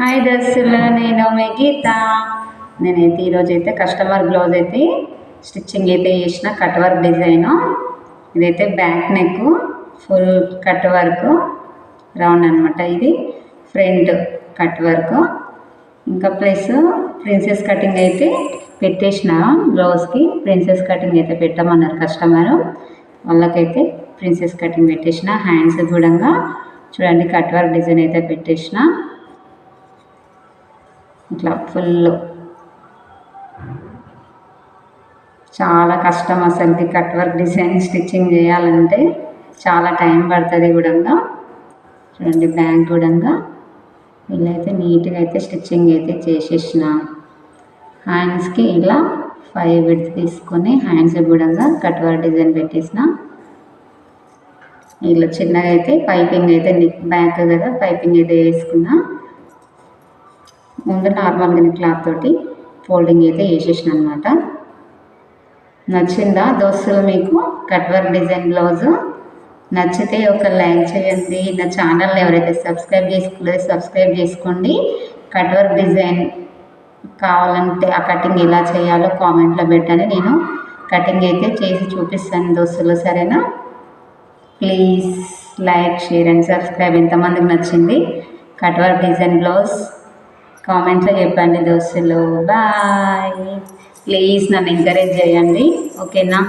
Hi దర్శులు నేను మీ గీత. నేనైతే ఈరోజు అయితే కస్టమర్ బ్లౌజ్ అయితే స్టిచ్చింగ్ అయితే చేసిన కట్ వర్క్ డిజైను. ఇదైతే back neck full cut work round అనమాట ఇది. Front cut work. ఇంకా ప్లస్ ప్రిన్సెస్ కటింగ్ అయితే పెట్టేసిన బ్లౌజ్కి. ప్రిన్సెస్ కటింగ్ అయితే పెట్టమన్నారు కస్టమర్. వాళ్ళకైతే ప్రిన్సెస్ కటింగ్ పెట్టేసిన హ్యాండ్స్ కూడా. చూడండి కట్ వర్క్ డిజైన్ అయితే పెట్టేసిన. ఇట్లా ఫుల్ చాలా కష్టం అసలుకి కట్ వర్క్ డిజైన్ స్టిచ్చింగ్ చేయాలంటే చాలా టైం పడుతుంది కూడా చూడండి బ్యాంక్ కూడా వీళ్ళైతే నీట్గా అయితే స్టిచ్చింగ్ అయితే చేసేసిన. హ్యాండ్స్కి ఇలా ఫైవ్ విడ్త్ తీసుకొని హ్యాండ్స్ కూడా కట్ వర్క్ డిజైన్ పెట్టేసిన. ఇలా చిన్నగా అయితే పైపింగ్ అయితే బ్యాక్ కదా పైపింగ్ అయితే వేసుకున్నా. ముందు నార్మల్గా క్లాత్ తోటి ఫోల్డింగ్ అయితే వేసేసిన అనమాట నచ్చిందా దోస్తులు మీకు కట్ వర్క్ డిజైన్ బ్లౌజు నచ్చితే ఒక లైక్ చేయండి. నా ఛానల్ని ఎవరైతే సబ్స్క్రైబ్ చేసుకోలేదో సబ్స్క్రైబ్ చేసుకోండి. కట్ వర్క్ డిజైన్ కావాలంటే ఆ కటింగ్ ఎలా చేయాలో కామెంట్లో పెట్టండి. నేను కటింగ్ అయితే చేసి చూపిస్తాను దోస్తులు సరేనా? Please like share and subscribe. ఎంతమందికి నచ్చింది? కట్ వర్క్ డిజైన్ బ్లౌజ్ కామెంట్లో చెప్పండి దోస్తులు. బాయ్. ప్లీజ్ నన్ను ఎంకరేజ్ చేయండి. ఓకేనా?